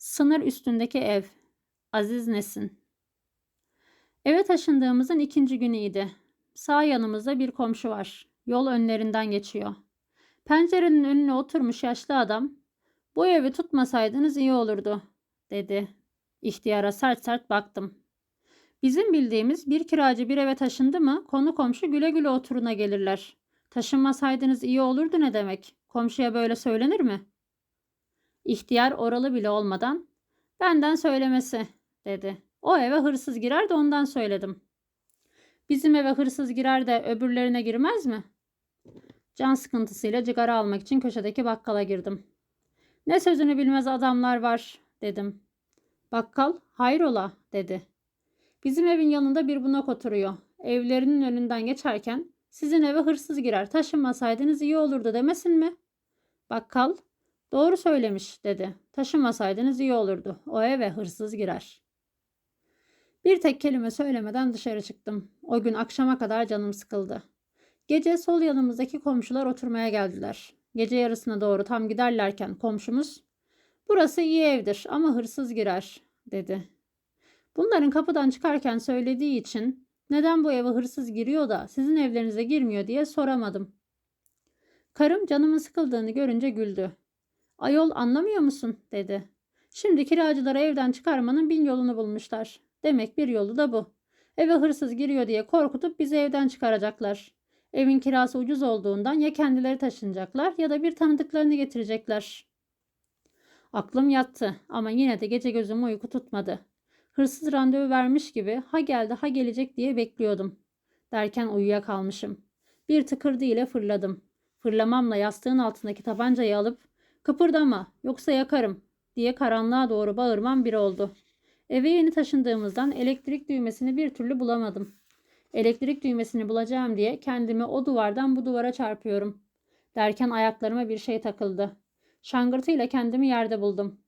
Sınır üstündeki ev. Aziz Nesin. Eve taşındığımızın ikinci günüydü. Sağ yanımızda bir komşu var. Yol önlerinden geçiyor. Pencerenin önüne oturmuş yaşlı adam, "Bu evi tutmasaydınız iyi olurdu." dedi. İhtiyara sert sert baktım. Bizim bildiğimiz bir kiracı bir eve taşındı mı konu komşu güle güle oturuna gelirler. Taşınmasaydınız iyi olurdu ne demek? Komşuya böyle söylenir mi? İhtiyar oralı bile olmadan benden söylemesi dedi. O eve hırsız girer de ondan söyledim. Bizim eve hırsız girer de öbürlerine girmez mi? Can sıkıntısıyla cigara almak için köşedeki bakkala girdim. Ne sözünü bilmez adamlar var dedim. Bakkal hayrola dedi. Bizim evin yanında bir bunak oturuyor. Evlerinin önünden geçerken sizin eve hırsız girer taşınmasaydınız iyi olurdu demesin mi? Bakkal doğru söylemiş dedi. Taşınmasaydınız iyi olurdu. O eve hırsız girer. Bir tek kelime söylemeden dışarı çıktım. O gün akşama kadar canım sıkıldı. Gece sol yanımızdaki komşular oturmaya geldiler. Gece yarısına doğru tam giderlerken komşumuz "Burası iyi evdir ama hırsız girer." dedi. Bunların kapıdan çıkarken söylediği için neden bu eve hırsız giriyor da sizin evlerinize girmiyor diye soramadım. Karım canımın sıkıldığını görünce güldü. Ayol anlamıyor musun dedi. Şimdi kiracıları evden çıkarmanın bin yolunu bulmuşlar. Demek bir yolu da bu. Eve hırsız giriyor diye korkutup bizi evden çıkaracaklar. Evin kirası ucuz olduğundan ya kendileri taşınacaklar ya da bir tanıdıklarını getirecekler. Aklım yattı ama yine de gece gözüm uyku tutmadı. Hırsız randevu vermiş gibi ha geldi ha gelecek diye bekliyordum. Derken uyuyakalmışım. Bir tıkırdı ile fırladım. Fırlamamla yastığın altındaki tabancayı alıp kıpırdama yoksa yakarım diye karanlığa doğru bağırmam bir oldu. Eve yeni taşındığımızdan elektrik düğmesini bir türlü bulamadım. Elektrik düğmesini bulacağım diye kendimi o duvardan bu duvara çarpıyorum. Derken ayaklarıma bir şey takıldı. Şangırtıyla kendimi yerde buldum.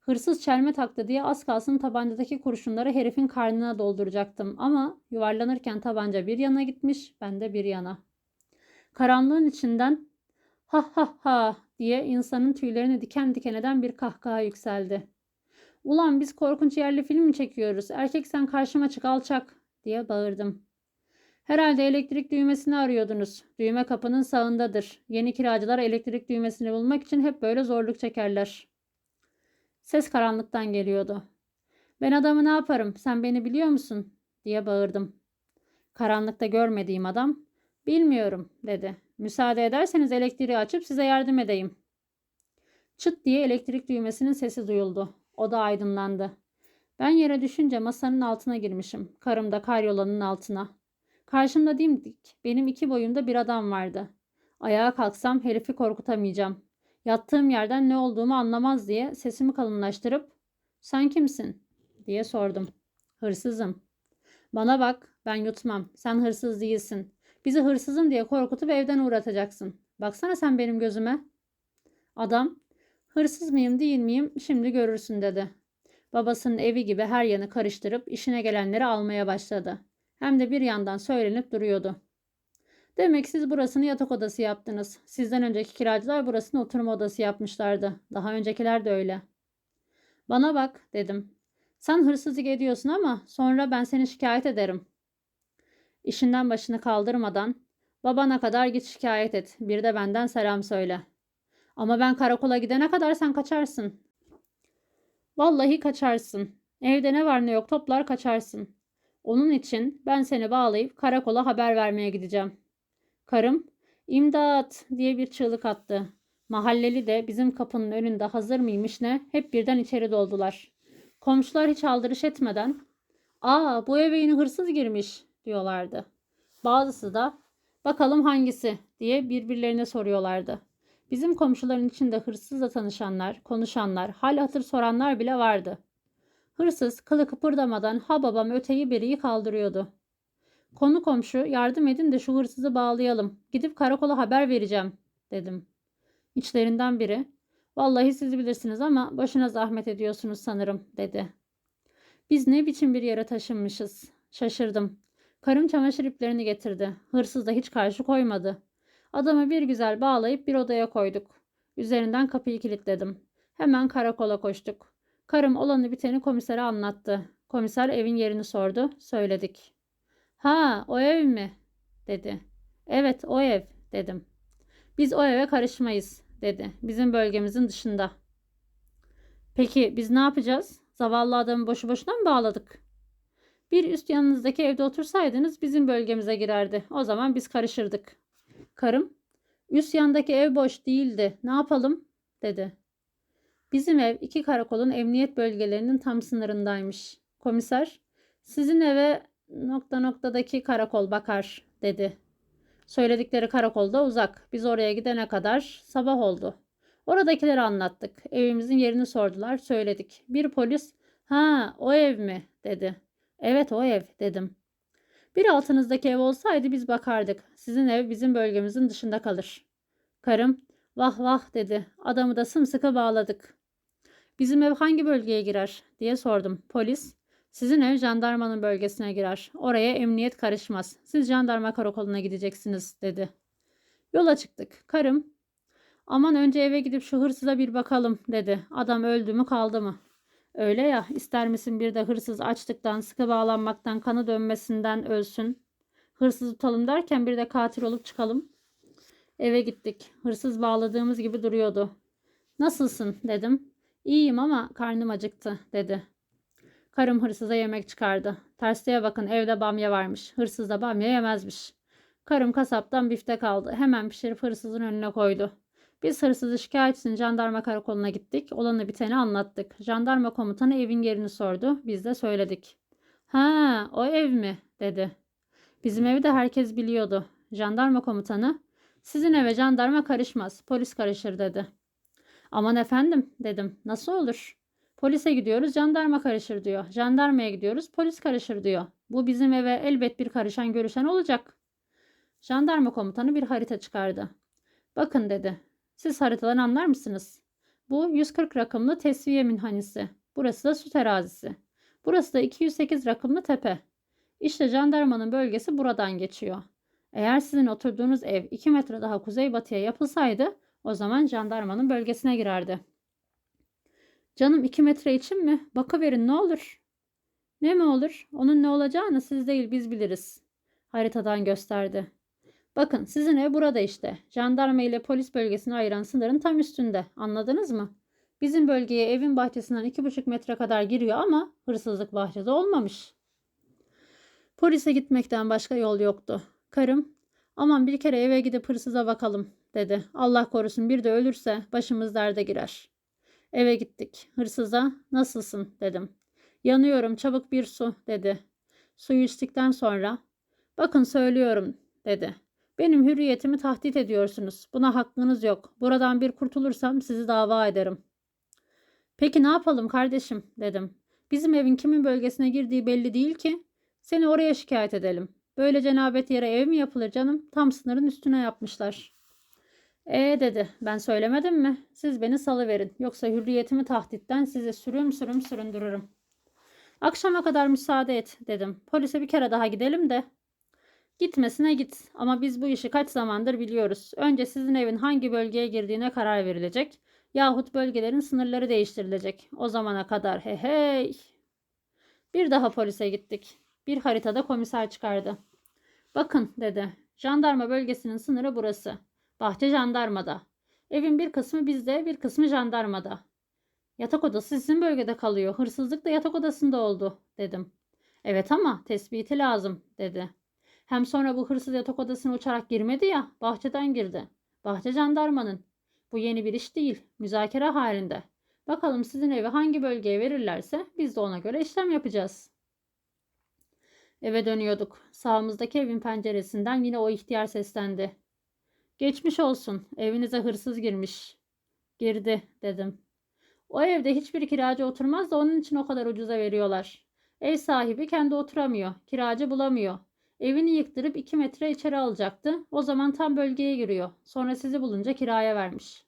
Hırsız çelme taktı diye az kalsın tabancadaki kurşunları herifin karnına dolduracaktım ama yuvarlanırken tabanca bir yana gitmiş, ben de bir yana. Karanlığın içinden ha ha ha diye insanın tüylerini diken diken eden bir kahkaha yükseldi. Ulan biz korkunç yerli film mi çekiyoruz? Erkek sen karşıma çık alçak diye bağırdım. Herhalde elektrik düğmesini arıyordunuz. Düğme kapının sağındadır. Yeni kiracılar elektrik düğmesini bulmak için hep böyle zorluk çekerler. Ses karanlıktan geliyordu. Ben adamı ne yaparım? Sen beni biliyor musun? diye bağırdım. Karanlıkta görmediğim adam, bilmiyorum dedi. Müsaade ederseniz elektriği açıp size yardım edeyim. Çıt diye elektrik düğmesinin sesi duyuldu. O da aydınlandı. Ben yere düşünce masanın altına girmişim. Karım da karyolanın altına. Karşımda dimdik benim iki boyumda bir adam vardı. Ayağa kalksam herifi korkutamayacağım. Yattığım yerden ne olduğumu anlamaz diye sesimi kalınlaştırıp sen kimsin diye sordum. Hırsızım. Bana bak ben yutmam. Sen hırsız değilsin. Bizi hırsızım diye korkutup evden uğratacaksın. Baksana sen benim gözüme. Adam hırsız mıyım değil miyim şimdi görürsün dedi. Babasının evi gibi her yanı karıştırıp işine gelenleri almaya başladı. Hem de bir yandan söylenip duruyordu. Demek siz burasını yatak odası yaptınız. Sizden önceki kiracılar burasını oturma odası yapmışlardı. Daha öncekiler de öyle. Bana bak dedim. Sen hırsızlık ediyorsun ama sonra ben seni şikayet ederim. İşinden başını kaldırmadan babana kadar git şikayet et. Bir de benden selam söyle. Ama ben karakola gidene kadar sen kaçarsın. Vallahi kaçarsın. Evde ne var ne yok toplar kaçarsın. Onun için ben seni bağlayıp karakola haber vermeye gideceğim. Karım imdat diye bir çığlık attı. Mahalleli de bizim kapının önünde hazır mıymış ne hep birden içeri doldular. Komşular hiç aldırış etmeden ''Aa bu eve yeni hırsız girmiş'' diyorlardı. Bazısı da ''Bakalım hangisi?'' diye birbirlerine soruyorlardı. Bizim komşuların içinde hırsızla tanışanlar, konuşanlar, hal hatır soranlar bile vardı. Hırsız kılı kıpırdamadan ha babam öteyi beriyi kaldırıyordu. Konu komşu yardım edin de şu hırsızı bağlayalım. Gidip karakola haber vereceğim dedim. İçlerinden biri vallahi siz bilirsiniz ama başına zahmet ediyorsunuz sanırım dedi. Biz ne biçim bir yere taşınmışız. Şaşırdım. Karım çamaşır iplerini getirdi. Hırsız da hiç karşı koymadı. Adamı bir güzel bağlayıp bir odaya koyduk. Üzerinden kapıyı kilitledim. Hemen karakola koştuk. Karım olanı biteni komisere anlattı. Komiser evin yerini sordu. Söyledik. Ha o ev mi? dedi. Evet o ev dedim. Biz o eve karışmayız dedi. Bizim bölgemizin dışında. Peki biz ne yapacağız? Zavallı adamı boşu boşuna mı bağladık? Bir üst yanınızdaki evde otursaydınız bizim bölgemize girerdi. O zaman biz karışırdık. Karım, üst yandaki ev boş değildi. Ne yapalım? dedi. Bizim ev iki karakolun emniyet bölgelerinin tam sınırındaymış. Komiser, sizin eve nokta noktadaki karakol bakar dedi. Söyledikleri karakolda uzak. Biz oraya gidene kadar sabah oldu. Oradakileri anlattık. Evimizin yerini sordular. Söyledik. Bir polis, ha o ev mi dedi. Evet o ev dedim. Bir altınızdaki ev olsaydı biz bakardık. Sizin ev bizim bölgemizin dışında kalır. Karım, vah vah dedi. Adamı da sımsıkı bağladık. Bizim ev hangi bölgeye girer diye sordum. Polis, sizin ev jandarmanın bölgesine girer. Oraya emniyet karışmaz. Siz jandarma karakoluna gideceksiniz dedi. Yola çıktık. Karım, aman önce eve gidip şu hırsıza bir bakalım dedi. Adam öldü mü kaldı mı? Öyle ya ister misin bir de hırsız açlıktan, sıkı bağlanmaktan, kanı dönmesinden ölsün. Hırsız tutalım derken bir de katil olup çıkalım. Eve gittik. Hırsız bağladığımız gibi duruyordu. Nasılsın dedim. İyiyim ama karnım acıktı dedi. Karım hırsıza yemek çıkardı. Tersteye bakın evde bamya varmış. Hırsız da bamya yemezmiş. Karım kasaptan biftek aldı. Hemen pişirip hırsızın önüne koydu. Biz hırsızı şikayet için jandarma karakoluna gittik. Olanı biteni anlattık. Jandarma komutanı evin yerini sordu. Biz de söyledik. Ha o ev mi? dedi. Bizim evi de herkes biliyordu. Jandarma komutanı sizin eve jandarma karışmaz. Polis karışır dedi. Aman efendim dedim. Nasıl olur? Polise gidiyoruz jandarma karışır diyor. Jandarmaya gidiyoruz polis karışır diyor. Bu bizim eve elbet bir karışan görüşen olacak. Jandarma komutanı bir harita çıkardı. Bakın dedi. Siz haritadan anlar mısınız? Bu 140 rakımlı tesviye minhanisi. Burası da su terazisi. Burası da 208 rakımlı tepe. İşte jandarmanın bölgesi buradan geçiyor. Eğer sizin oturduğunuz ev 2 metre daha kuzeybatıya yapılsaydı o zaman jandarmanın bölgesine girerdi. Canım 2 metre için mi? Bakıverin ne olur. Ne mi olur? Onun ne olacağını siz değil biz biliriz. Haritadan gösterdi. Bakın sizin ev burada işte. Jandarma ile polis bölgesini ayıran sınırın tam üstünde. Anladınız mı? Bizim bölgeye evin bahçesinden iki buçuk metre kadar giriyor ama hırsızlık bahçede olmamış. Polise gitmekten başka yol yoktu. Karım, aman bir kere eve gidip hırsıza bakalım dedi. Allah korusun bir de ölürse başımız derde girer. Eve gittik. Hırsıza nasılsın dedim. Yanıyorum çabuk bir su dedi. Suyu içtikten sonra bakın söylüyorum dedi. Benim hürriyetimi tahdit ediyorsunuz. Buna hakkınız yok. Buradan bir kurtulursam sizi dava ederim. Peki ne yapalım kardeşim dedim. Bizim evin kimin bölgesine girdiği belli değil ki. Seni oraya şikayet edelim. Böyle cenabet yere ev mi yapılır canım? Tam sınırın üstüne yapmışlar. E dedi. Ben söylemedim mi? Siz beni salıverin. Yoksa hürriyetimi tahditten size sürüm sürüm süründürürüm. Akşama kadar müsaade et dedim. Polise bir kere daha gidelim de. Gitmesine git ama biz bu işi kaç zamandır biliyoruz. Önce sizin evin hangi bölgeye girdiğine karar verilecek. Yahut bölgelerin sınırları değiştirilecek. O zamana kadar he hey. Bir daha polise gittik. Bir haritada komiser çıkardı. Bakın dedi. Jandarma bölgesinin sınırı burası. Bahçe jandarmada. Evin bir kısmı bizde, bir kısmı jandarmada. Yatak odası sizin bölgede kalıyor. Hırsızlık da yatak odasında oldu, dedim. Evet ama tespiti lazım, dedi. Hem sonra bu hırsız yatak odasına uçarak girmedi ya, bahçeden girdi. Bahçe jandarmanın. Bu yeni bir iş değil, müzakere halinde. Bakalım sizin evi hangi bölgeye verirlerse biz de ona göre işlem yapacağız. Eve dönüyorduk. Sağımızdaki evin penceresinden yine o ihtiyar seslendi. Geçmiş olsun. Evinize hırsız girmiş. Girdi dedim. O evde hiçbir kiracı oturmaz da onun için o kadar ucuza veriyorlar. Ev sahibi kendi oturamıyor. Kiracı bulamıyor. Evini yıktırıp iki metre içeri alacaktı. O zaman tam bölgeye giriyor. Sonra sizi bulunca kiraya vermiş.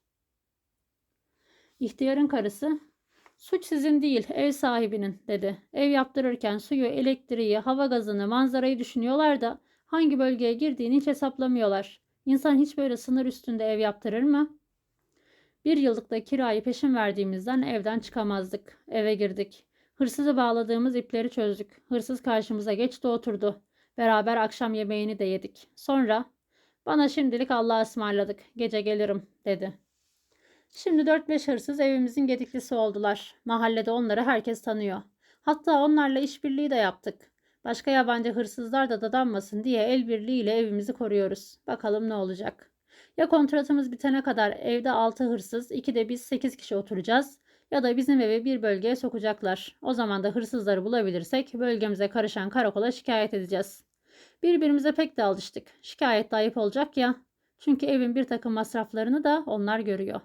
İhtiyarın karısı Suç sizin değil, ev sahibinin dedi. Ev yaptırırken suyu, elektriği, hava gazını, manzarayı düşünüyorlar da hangi bölgeye girdiğini hiç hesaplamıyorlar. İnsan hiç böyle sınır üstünde ev yaptırır mı? Bir yıllık da kirayı peşin verdiğimizden evden çıkamazdık. Eve girdik. Hırsızı bağladığımız ipleri çözdük. Hırsız karşımıza geçti oturdu. Beraber akşam yemeğini de yedik. Sonra bana şimdilik Allah'a ısmarladık. Gece gelirim dedi. Şimdi 4-5 hırsız evimizin gediklisi oldular. Mahallede onları herkes tanıyor. Hatta onlarla işbirliği de yaptık. Başka yabancı hırsızlar da dadanmasın diye el birliğiyle evimizi koruyoruz. Bakalım ne olacak. Ya kontratımız bitene kadar evde 6 hırsız, 2 de biz 8 kişi oturacağız ya da bizim evi bir bölgeye sokacaklar. O zaman da hırsızları bulabilirsek bölgemize karışan karakola şikayet edeceğiz. Birbirimize pek de alıştık. Şikayet de ayıp olacak ya. Çünkü evin bir takım masraflarını da onlar görüyor.